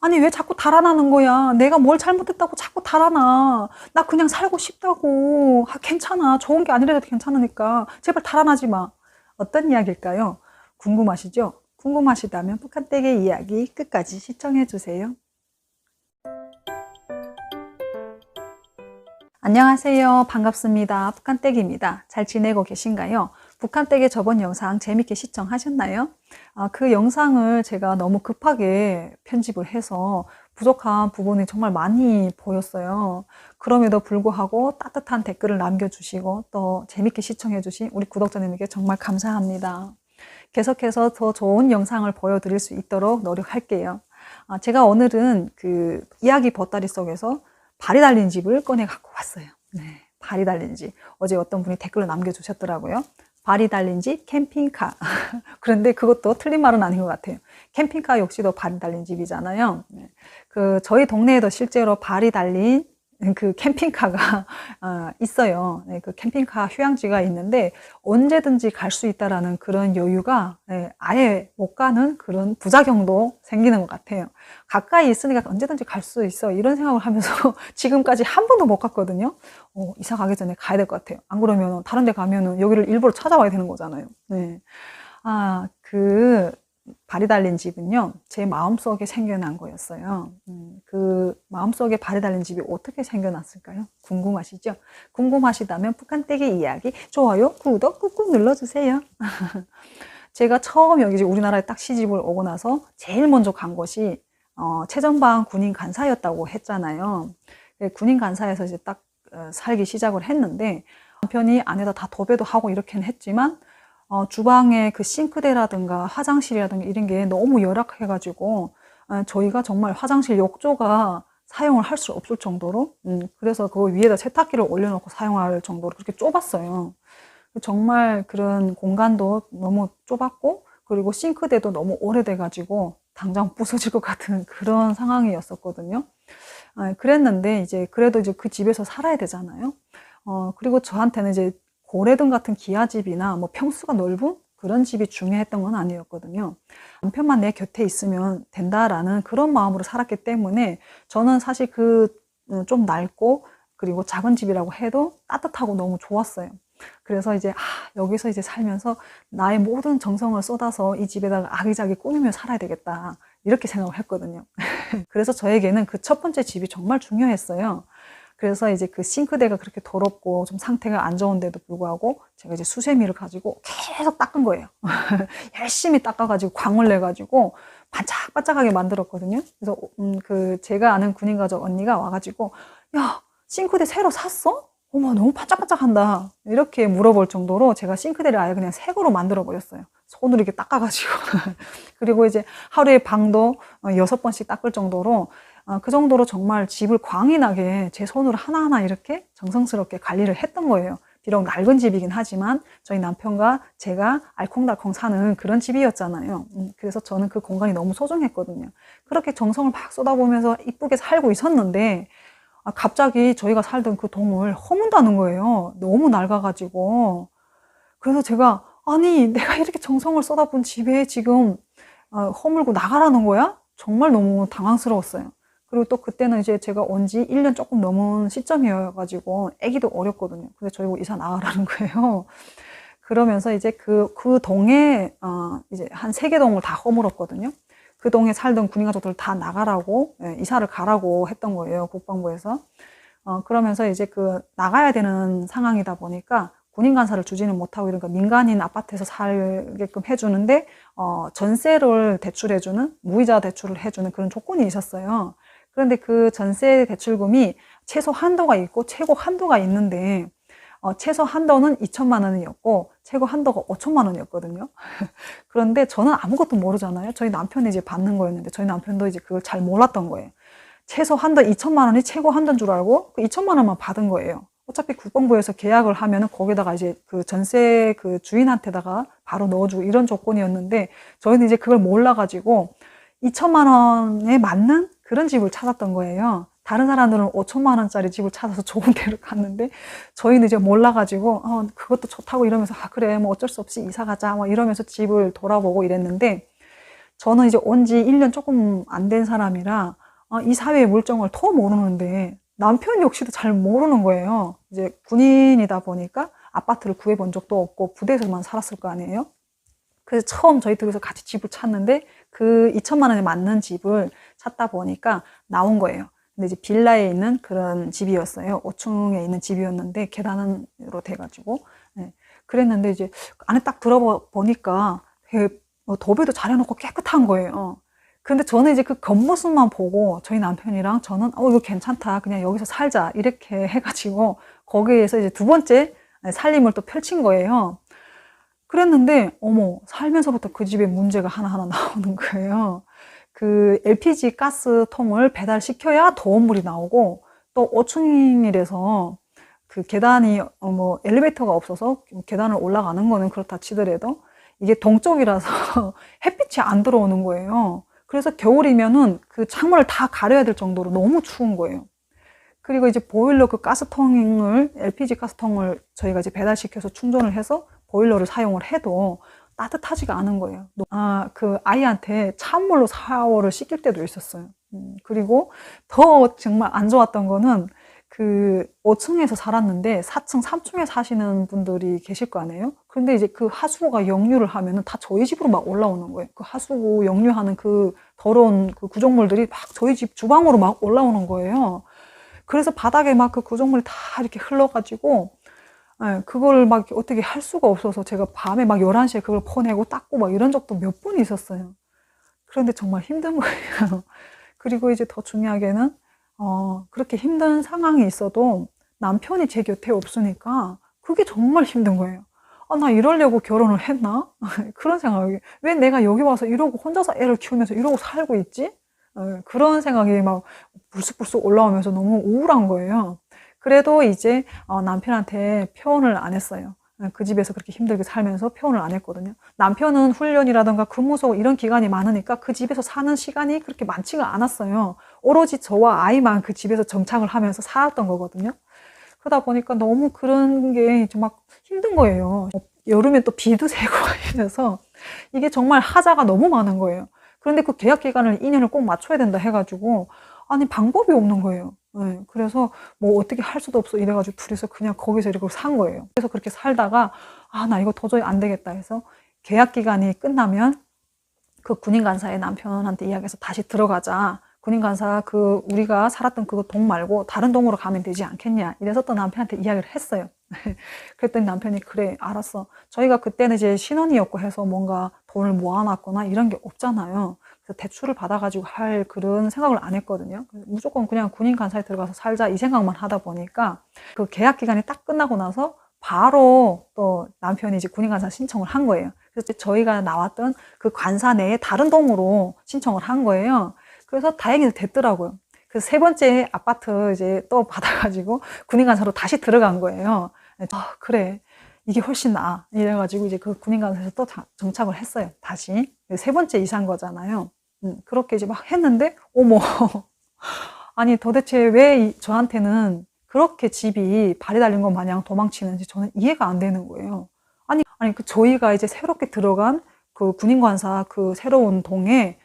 아니 왜 자꾸 달아나는 거야? 내가 뭘 잘못했다고 자꾸 달아나? 나 그냥 살고 싶다고. 아, 괜찮아. 좋은 게 아니라도 괜찮으니까 제발 달아나지 마. 어떤 이야기일까요? 궁금하시죠? 궁금하시다면 북한댁의 이야기 끝까지 시청해 주세요. 안녕하세요. 반갑습니다. 북한댁입니다. 잘 지내고 계신가요? 북한댁의 저번 영상 재밌게 시청하셨나요? 아, 그 영상을 제가 너무 급하게 편집을 해서 부족한 부분이 정말 많이 보였어요. 그럼에도 불구하고 따뜻한 댓글을 남겨주시고 또 재밌게 시청해주신 우리 구독자님에게 정말 감사합니다. 계속해서 더 좋은 영상을 보여드릴 수 있도록 노력할게요. 아, 제가 오늘은 그 이야기 보따리 속에서 발이 달린 집을 꺼내 갖고 왔어요. 네, 발이 달린 집. 어제 어떤 분이 댓글을 남겨주셨더라고요. 발이 달린 집 캠핑카. 그런데 그것도 틀린 말은 아닌 것 같아요. 캠핑카 역시도 발이 달린 집이잖아요. 네. 그 저희 동네에도 실제로 발이 달린 그 캠핑카가 어, 있어요. 네, 그 캠핑카 휴양지가 있는데 언제든지 갈 수 있다라는 그런 여유가 네, 아예 못 가는 그런 부작용도 생기는 것 같아요. 가까이 있으니까 언제든지 갈 수 있어 이런 생각을 하면서 지금까지 한 번도 못 갔거든요. 어, 이사 가기 전에 가야 될 것 같아요. 안 그러면 다른 데 가면은 여기를 일부러 찾아와야 되는 거잖아요. 네. 아, 그 발이 달린 집은요, 제 마음속에 생겨난 거였어요. 음, 그 마음속에 발이 달린 집이 어떻게 생겨났을까요? 궁금하시죠? 궁금하시다면 북한댁의 이야기, 좋아요, 구독 꾹꾹 눌러주세요. 제가 처음 여기 우리나라에 딱 시집을 오고 나서 제일 먼저 간 곳이 어, 최전방 군인 간사였다고 했잖아요. 네, 군인 간사에서 이제 딱 어, 살기 시작을 했는데 남편이 안에다 다 도배도 하고 이렇게는 했지만 어, 주방에 그 싱크대라든가 화장실이라든가 이런 게 너무 열악해가지고 어, 저희가 정말 화장실 욕조가 사용을 할 수 없을 정도로 음, 그래서 그 위에다 세탁기를 올려놓고 사용할 정도로 그렇게 좁았어요. 정말 그런 공간도 너무 좁았고 그리고 싱크대도 너무 오래돼가지고 당장 부서질 것 같은 그런 상황이었었거든요. 아, 그랬는데 이제 그래도 이제 그 집에서 살아야 되잖아요. 어, 그리고 저한테는 이제 고래등 같은 기아집이나 뭐 평수가 넓은 그런 집이 중요했던 건 아니었거든요. 남편만 내 곁에 있으면 된다라는 그런 마음으로 살았기 때문에 저는 사실 그 좀 낡고 그리고 작은 집이라고 해도 따뜻하고 너무 좋았어요. 그래서 이제 아, 여기서 이제 살면서 나의 모든 정성을 쏟아서 이 집에다가 아기자기 꾸미며 살아야 되겠다. 이렇게 생각을 했거든요. 그래서 저에게는 그 첫 번째 집이 정말 중요했어요. 그래서 이제 그 싱크대가 그렇게 더럽고 좀 상태가 안 좋은데도 불구하고 제가 이제 수세미를 가지고 계속 닦은 거예요. 열심히 닦아가지고 광을 내가지고 반짝반짝하게 만들었거든요. 그래서 음, 그 제가 아는 군인 가족 언니가 와가지고 야 싱크대 새로 샀어? 어머 너무 반짝반짝한다. 이렇게 물어볼 정도로 제가 싱크대를 아예 그냥 새 거로 만들어 버렸어요. 손으로 이렇게 닦아가지고 그리고 이제 하루에 방도 어, 여섯 번씩 닦을 정도로 아, 그 정도로 정말 집을 광이 나게 제 손으로 하나하나 이렇게 정성스럽게 관리를 했던 거예요. 비록 낡은 집이긴 하지만 저희 남편과 제가 알콩달콩 사는 그런 집이었잖아요. 음, 그래서 저는 그 공간이 너무 소중했거든요. 그렇게 정성을 막 쏟아보면서 이쁘게 살고 있었는데 아, 갑자기 저희가 살던 그 동을 허문다는 거예요. 너무 낡아가지고. 그래서 제가 아니 내가 이렇게 정성을 쏟아본 집에 지금 어, 허물고 나가라는 거야? 정말 너무 당황스러웠어요. 그리고 또 그때는 이제 제가 온 지 1년 조금 넘은 시점이어가지고 아기도 어렸거든요. 근데 저희 이사 나가라는 거예요. 그러면서 이제 그, 그 동에, 어, 이제 한 세 개 동을 다 허물었거든요. 그 동에 살던 군인 가족들 다 나가라고, 예, 이사를 가라고 했던 거예요. 국방부에서. 어, 그러면서 이제 그 나가야 되는 상황이다 보니까 군인 간사를 주지는 못하고 이러니까 민간인 아파트에서 살게끔 해주는데, 어, 전세를 대출해주는, 무이자 대출을 해주는 그런 조건이 있었어요. 그런데 그 전세 대출금이 최소 한도가 있고 최고 한도가 있는데 어, 최소 한도는 2천만 원이었고 최고 한도가 5천만 원이었거든요. 그런데 저는 아무것도 모르잖아요. 저희 남편이 이제 받는 거였는데 저희 남편도 이제 그걸 잘 몰랐던 거예요. 최소 한도 2천만 원이 최고 한도인 줄 알고 그 2천만 원만 받은 거예요. 어차피 국방부에서 계약을 하면은 거기다가 이제 그 전세 그 주인한테다가 바로 넣어주고 이런 조건이었는데 저희는 이제 그걸 몰라가지고 2천만 원에 맞는 그런 집을 찾았던 거예요. 다른 사람들은 5천만 원짜리 집을 찾아서 좋은 데로 갔는데 저희는 이제 몰라가지고 어, 그것도 좋다고 이러면서 아 그래 뭐 어쩔 수 없이 이사 가자 뭐 이러면서 집을 돌아보고 이랬는데 저는 이제 온 지 1년 조금 안 된 사람이라 아, 이 사회의 물정을 더 모르는데 남편 역시도 잘 모르는 거예요. 이제 군인이다 보니까 아파트를 구해본 적도 없고 부대에서만 살았을 거 아니에요. 그래서 처음 저희 둘이서 같이 집을 찾는데 그 2천만 원에 맞는 집을 찾다 보니까 나온 거예요. 근데 이제 빌라에 있는 그런 집이었어요. 5층에 있는 집이었는데 계단으로 돼가지고 네. 그랬는데 이제 안에 딱 들어보니까 뭐 도배도 잘 해놓고 깨끗한 거예요. 근데 저는 이제 그 겉모습만 보고 저희 남편이랑 저는 어 이거 괜찮다 그냥 여기서 살자 이렇게 해가지고 거기에서 이제 두 번째 살림을 또 펼친 거예요. 그랬는데 어머 살면서부터 그 집에 문제가 하나하나 나오는 거예요. 그 LPG 가스통을 배달시켜야 더운 물이 나오고 또 5층이라서 그 계단이 어, 뭐 엘리베이터가 없어서 계단을 올라가는 거는 그렇다 치더라도 이게 동쪽이라서 햇빛이 안 들어오는 거예요. 그래서 겨울이면은 그 창문을 다 가려야 될 정도로 너무 추운 거예요. 그리고 이제 보일러 그 가스통을 LPG 가스통을 저희가 이제 배달시켜서 충전을 해서 보일러를 사용을 해도 따뜻하지가 않은 거예요. 아, 그 아이한테 찬물로 샤워를 시킬 때도 있었어요. 음, 그리고 더 정말 안 좋았던 거는 그 5층에서 살았는데 4층, 3층에 사시는 분들이 계실 거 아니에요? 근데 이제 그 하수구가 역류를 하면은 다 저희 집으로 막 올라오는 거예요. 그 하수구 역류하는 그 더러운 그 구조물들이 막 저희 집 주방으로 막 올라오는 거예요. 그래서 바닥에 막 그 구조물이 다 이렇게 흘러가지고 네, 그걸 막 어떻게 할 수가 없어서 제가 밤에 막 11시에 그걸 퍼내고 닦고 막 이런 적도 몇 번 있었어요. 그런데 정말 힘든 거예요. 그리고 이제 더 중요하게는, 어, 그렇게 힘든 상황이 있어도 남편이 제 곁에 없으니까 그게 정말 힘든 거예요. 아, 나 이러려고 결혼을 했나? 그런 생각이. 왜 내가 여기 와서 이러고 혼자서 애를 키우면서 이러고 살고 있지? 어, 그런 생각이 막 불쑥불쑥 올라오면서 너무 우울한 거예요. 그래도 이제 어, 남편한테 표현을 안 했어요. 그 집에서 그렇게 힘들게 살면서 표현을 안 했거든요. 남편은 훈련이라든가 근무소 이런 기간이 많으니까 그 집에서 사는 시간이 그렇게 많지가 않았어요. 오로지 저와 아이만 그 집에서 정착을 하면서 살았던 거거든요. 그러다 보니까 너무 그런 게막 힘든 거예요. 여름에 또 비도 새고 이래서 이게 정말 하자가 너무 많은 거예요. 그런데 그 계약 기간을 2년을 꼭 맞춰야 된다 해가지고 아니 방법이 없는 거예요. 네, 그래서 뭐 어떻게 할 수도 없어 이래가지고 둘이서 그냥 거기서 이렇게 산 거예요. 그래서 그렇게 살다가 아 나 이거 도저히 안 되겠다 해서 계약 기간이 끝나면 그 군인 간사의 남편한테 이야기해서 다시 들어가자. 군인 간사 그 우리가 살았던 그 동 말고 다른 동으로 가면 되지 않겠냐. 이래서 또 남편한테 이야기를 했어요. 그랬더니 남편이 그래 알았어. 저희가 그때는 이제 신혼이었고 해서 뭔가 돈을 모아놨거나 이런 게 없잖아요. 대출을 받아가지고 할 그런 생각을 안 했거든요. 무조건 그냥 군인 간사에 들어가서 살자 이 생각만 하다 보니까 그 계약 기간이 딱 끝나고 나서 바로 또 남편이 이제 군인 간사 신청을 한 거예요. 그래서 저희가 나왔던 그 관사 내에 다른 동으로 신청을 한 거예요. 그래서 다행히 됐더라고요. 그래서 세 번째 아파트 이제 또 받아가지고 군인 간사로 다시 들어간 거예요. 아, 그래. 이게 훨씬 나아. 이래가지고 이제 그 군인 간사에서 또 정착을 했어요. 다시. 세 번째 이사인 거잖아요. 음, 그렇게 이제 막 했는데, 어머. 아니, 도대체 왜 저한테는 그렇게 집이 발이 달린 것 마냥 도망치는지 저는 이해가 안 되는 거예요. 아니, 아니, 그 저희가 이제 새롭게 들어간 그 군인관사 그 새로운 동에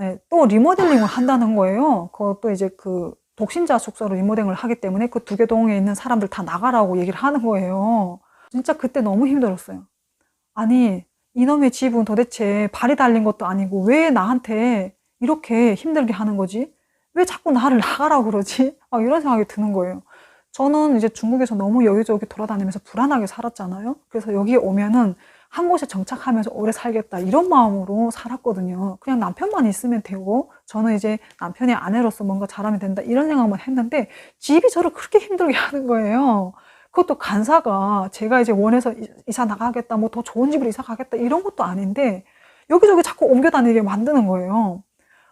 예, 또 리모델링을 한다는 거예요. 그것도 이제 그 독신자 숙소로 리모델링을 하기 때문에 그 두 개 동에 있는 사람들 다 나가라고 얘기를 하는 거예요. 진짜 그때 너무 힘들었어요. 아니, 이놈의 집은 도대체 발이 달린 것도 아니고 왜 나한테 이렇게 힘들게 하는 거지? 왜 자꾸 나를 나가라고 그러지? 막 이런 생각이 드는 거예요. 저는 이제 중국에서 너무 여기저기 돌아다니면서 불안하게 살았잖아요. 그래서 여기 오면은 한 곳에 정착하면서 오래 살겠다 이런 마음으로 살았거든요. 그냥 남편만 있으면 되고 저는 이제 남편의 아내로서 뭔가 잘하면 된다 이런 생각만 했는데 집이 저를 그렇게 힘들게 하는 거예요. 그것도 간사가 제가 이제 원해서 이사 나가겠다, 뭐 더 좋은 집으로 이사 가겠다, 이런 것도 아닌데, 여기저기 자꾸 옮겨 다니게 만드는 거예요.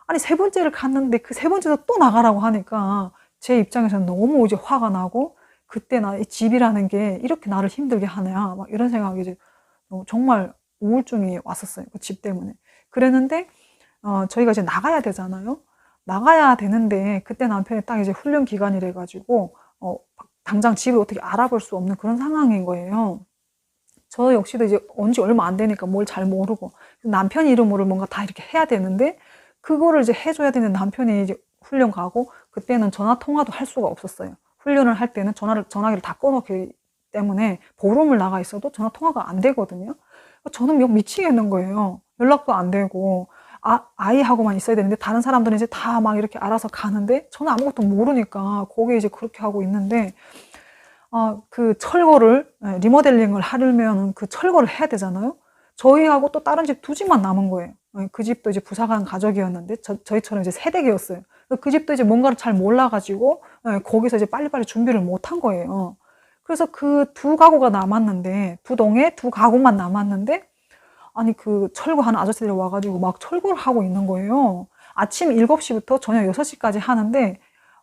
아니, 세 번째를 갔는데 그 세 번째도 또 나가라고 하니까 제 입장에서는 너무 이제 화가 나고, 그때 나 이 집이라는 게 이렇게 나를 힘들게 하냐, 막 이런 생각이 이제 정말 우울증이 왔었어요. 그 집 때문에. 그랬는데, 어, 저희가 이제 나가야 되잖아요. 나가야 되는데, 그때 남편이 딱 이제 훈련 기간이래 가지고, 어, 당장 집을 어떻게 알아볼 수 없는 그런 상황인 거예요. 저 역시도 이제 언지 얼마 안 되니까 뭘 잘 모르고 남편 이름으로 뭔가 다 이렇게 해야 되는데 그거를 이제 해줘야 되는 남편이 이제 훈련 가고 그때는 전화 통화도 할 수가 없었어요. 훈련을 할 때는 전화를 전화기를 다 꺼놓기 때문에 보름을 나가 있어도 전화 통화가 안 되거든요. 저는 막 미치겠는 거예요. 연락도 안 되고 아, 아이하고만 있어야 되는데 다른 사람들은 이제 다 막 이렇게 알아서 가는데 저는 아무것도 모르니까 거기에 이제 그렇게 하고 있는데 아, 그 철거를 예, 리모델링을 하려면 그 철거를 해야 되잖아요. 저희하고 또 다른 집 두 집만 남은 거예요. 예, 그 집도 이제 부사관 가족이었는데 저, 저희처럼 이제 세대기였어요. 그 집도 이제 뭔가를 잘 몰라가지고 예, 거기서 이제 빨리빨리 준비를 못한 거예요. 그래서 그 두 가구가 남았는데 두 동에 두 가구만 남았는데 아니 그 철거하는 아저씨들이 와가지고 막 철거를 하고 있는 거예요. 아침 7시부터 저녁 6시까지 하는데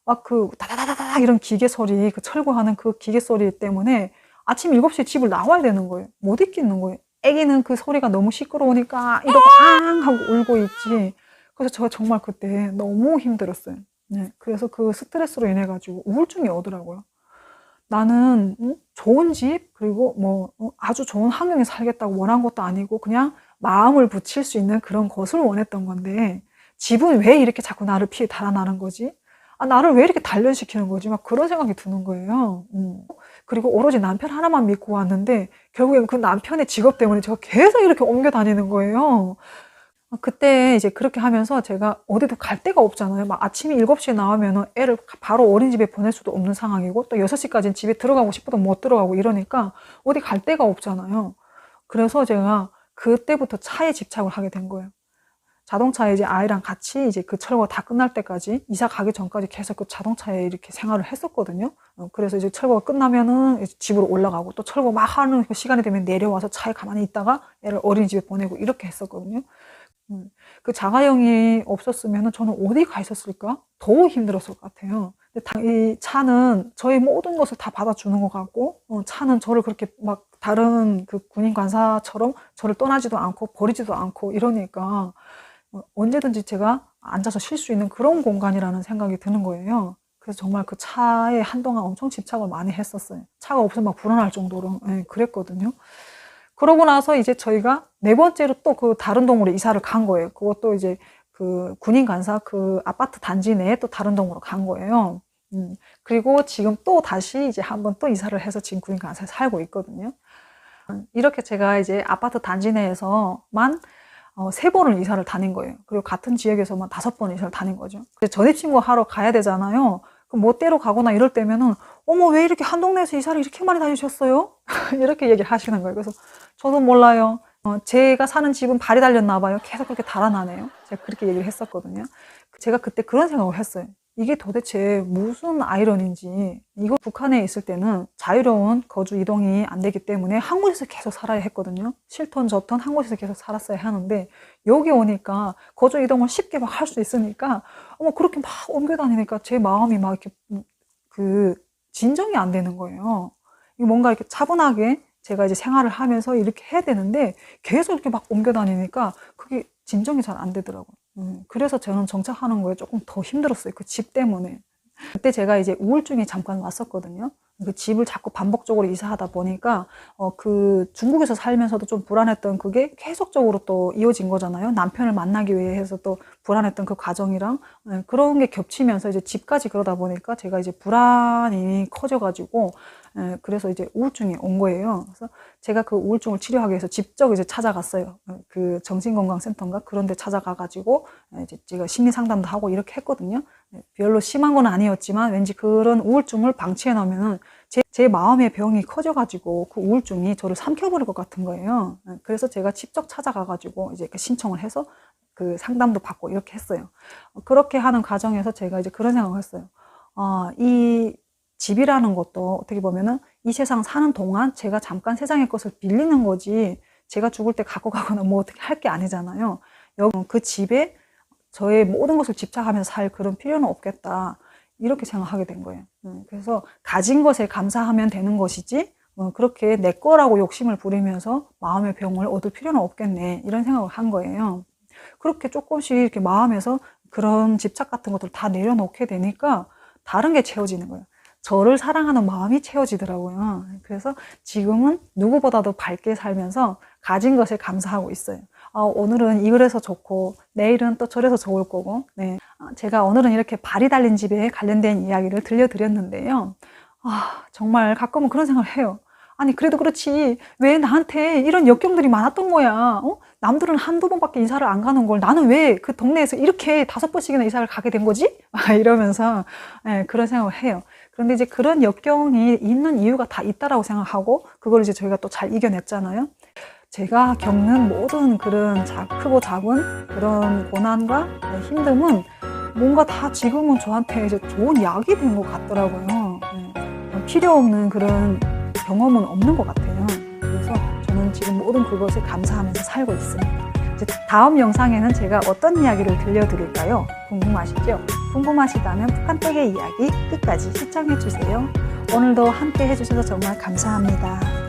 막 그 다다다다다 이런 기계 소리, 그 철거하는 그 기계 소리 때문에 아침 7시에 집을 나와야 되는 거예요. 못 있겠는 거예요. 애기는 그 소리가 너무 시끄러우니까 이러고 앙 하고 울고 있지. 그래서 제가 정말 그때 너무 힘들었어요. 네. 그래서 그 스트레스로 인해 가지고 우울증이 오더라고요. 나는 응? 좋은 집 그리고 뭐 어, 아주 좋은 환경에 살겠다고 원한 것도 아니고 그냥 마음을 붙일 수 있는 그런 것을 원했던 건데 집은 왜 이렇게 자꾸 나를 피해 달아나는 거지? 아, 나를 왜 이렇게 단련시키는 거지? 막 그런 생각이 드는 거예요. 음. 그리고 오로지 남편 하나만 믿고 왔는데 결국엔 그 남편의 직업 때문에 제가 계속 이렇게 옮겨 다니는 거예요. 아, 그때 이제 그렇게 하면서 제가 어디도 갈 데가 없잖아요. 막 아침에 7시에 나오면은 애를 바로 어린이집에 보낼 수도 없는 상황이고 또 6시까지는 집에 들어가고 싶어도 못 들어가고 이러니까 어디 갈 데가 없잖아요. 그래서 제가 그때부터 차에 집착을 하게 된 거예요. 자동차에 이제 아이랑 같이 이제 그 철거 다 끝날 때까지 이사 가기 전까지 계속 그 자동차에 이렇게 생활을 했었거든요. 어, 그래서 이제 철거가 끝나면은 이제 집으로 올라가고 또 철거 막 하는 그 시간이 되면 내려와서 차에 가만히 있다가 애를 어린이집에 보내고 이렇게 했었거든요. 음, 그 자가용이 없었으면 저는 어디 가 있었을까? 더 힘들었을 것 같아요. 이 차는 저희 모든 것을 다 받아주는 것 같고, 어, 차는 저를 그렇게 막 다른 그 군인 관사처럼 저를 떠나지도 않고 버리지도 않고 이러니까 어, 언제든지 제가 앉아서 쉴 수 있는 그런 공간이라는 생각이 드는 거예요. 그래서 정말 그 차에 한동안 엄청 집착을 많이 했었어요. 차가 없으면 막 불안할 정도로 예, 그랬거든요. 그러고 나서 이제 저희가 네 번째로 또 그 다른 동으로 이사를 간 거예요. 그것도 이제 그 군인 간사 그 아파트 단지 내에 또 다른 동으로 간 거예요. 음, 그리고 지금 또 다시 이제 한번 또 이사를 해서 지금 군인 간사에 살고 있거든요. 음, 이렇게 제가 이제 아파트 단지 내에서만 어, 세 번을 이사를 다닌 거예요. 그리고 같은 지역에서만 다섯 번 이사를 다닌 거죠. 전입신고 하러 가야 되잖아요. 그럼 뭐 가거나 이럴 때면은 어머 왜 이렇게 한 동네에서 이사를 이렇게 많이 다니셨어요? 이렇게 얘기를 하시는 거예요. 그래서 저도 몰라요. 어, 제가 사는 집은 발이 달렸나 봐요. 계속 그렇게 달아나네요. 제가 그렇게 얘기를 했었거든요. 제가 그때 그런 생각을 했어요. 이게 도대체 무슨 아이러니인지 이거 북한에 있을 때는 자유로운 거주 이동이 안 되기 때문에 한 곳에서 계속 살아야 했거든요. 싫던 좋던 한 곳에서 계속 살았어야 하는데 여기 오니까 거주 이동을 쉽게 막 할 수 있으니까 어머 그렇게 막 옮겨 다니니까 제 마음이 막 이렇게 그 진정이 안 되는 거예요. 이 뭔가 이렇게 차분하게 제가 이제 생활을 하면서 이렇게 해야 되는데 계속 이렇게 막 옮겨 다니니까 그게 진정이 잘 안 되더라고요. 음, 그래서 저는 정착하는 거에 조금 더 힘들었어요. 그 집 때문에. 그때 제가 이제 우울증이 잠깐 왔었거든요. 그 집을 자꾸 반복적으로 이사하다 보니까 어 그 중국에서 살면서도 좀 불안했던 그게 계속적으로 또 이어진 거잖아요. 남편을 만나기 위해서 또 불안했던 그 과정이랑 네, 그런 게 겹치면서 이제 집까지 그러다 보니까 제가 이제 불안이 커져가지고 예, 그래서 이제 우울증이 온 거예요. 그래서 제가 그 우울증을 치료하기 위해서 직접 이제 찾아갔어요. 어, 그 정신건강센터인가 그런 데 찾아가가지고 예, 이제 제가 심리 상담도 하고 이렇게 했거든요. 예, 별로 심한 건 아니었지만 왠지 그런 우울증을 방치해 놓으면은 제, 제 마음의 병이 커져가지고 그 우울증이 저를 삼켜버릴 것 같은 거예요. 그래서 제가 직접 찾아가가지고 이제 신청을 해서 그 상담도 받고 이렇게 했어요. 어, 그렇게 하는 과정에서 제가 이제 그런 생각을 했어요. 아, 이 집이라는 것도 어떻게 보면은 이 세상 사는 동안 제가 잠깐 세상의 것을 빌리는 거지 제가 죽을 때 갖고 가거나 뭐 어떻게 할 게 아니잖아요. 여기 그 집에 저의 모든 것을 집착하면서 살 그런 필요는 없겠다. 이렇게 생각하게 된 거예요. 음, 그래서 가진 것에 감사하면 되는 것이지 어, 그렇게 내 거라고 욕심을 부리면서 마음의 병을 얻을 필요는 없겠네. 이런 생각을 한 거예요. 그렇게 조금씩 이렇게 마음에서 그런 집착 같은 것들 다 내려놓게 되니까 다른 게 채워지는 거예요. 저를 사랑하는 마음이 채워지더라고요. 그래서 지금은 누구보다도 밝게 살면서 가진 것에 감사하고 있어요. 아, 오늘은 이래서 좋고 내일은 또 저래서 좋을 거고 네. 아, 제가 오늘은 이렇게 발이 달린 집에 관련된 이야기를 들려드렸는데요. 아, 정말 가끔은 그런 생각을 해요. 아니, 그래도 그렇지. 왜 나한테 이런 역경들이 많았던 거야? 어? 남들은 한두 번밖에 이사를 안 가는 걸 나는 왜 그 동네에서 이렇게 다섯 번씩이나 이사를 가게 된 거지? 막 이러면서 예, 그런 생각을 해요. 그런데 이제 그런 역경이 있는 이유가 다 있다라고 생각하고 그걸 이제 저희가 또 잘 이겨냈잖아요. 제가 겪는 모든 그런 자, 크고 작은 그런 고난과 힘듦은 뭔가 다 지금은 저한테 이제 좋은 약이 된 것 같더라고요. 네. 필요 없는 그런 경험은 없는 것 같아요. 그래서 저는 지금 모든 그것에 감사하면서 살고 있습니다. 다음 영상에는 제가 어떤 이야기를 들려드릴까요? 궁금하시죠? 궁금하시다면 북한댁의 이야기 끝까지 시청해주세요. 오늘도 함께 해주셔서 정말 감사합니다.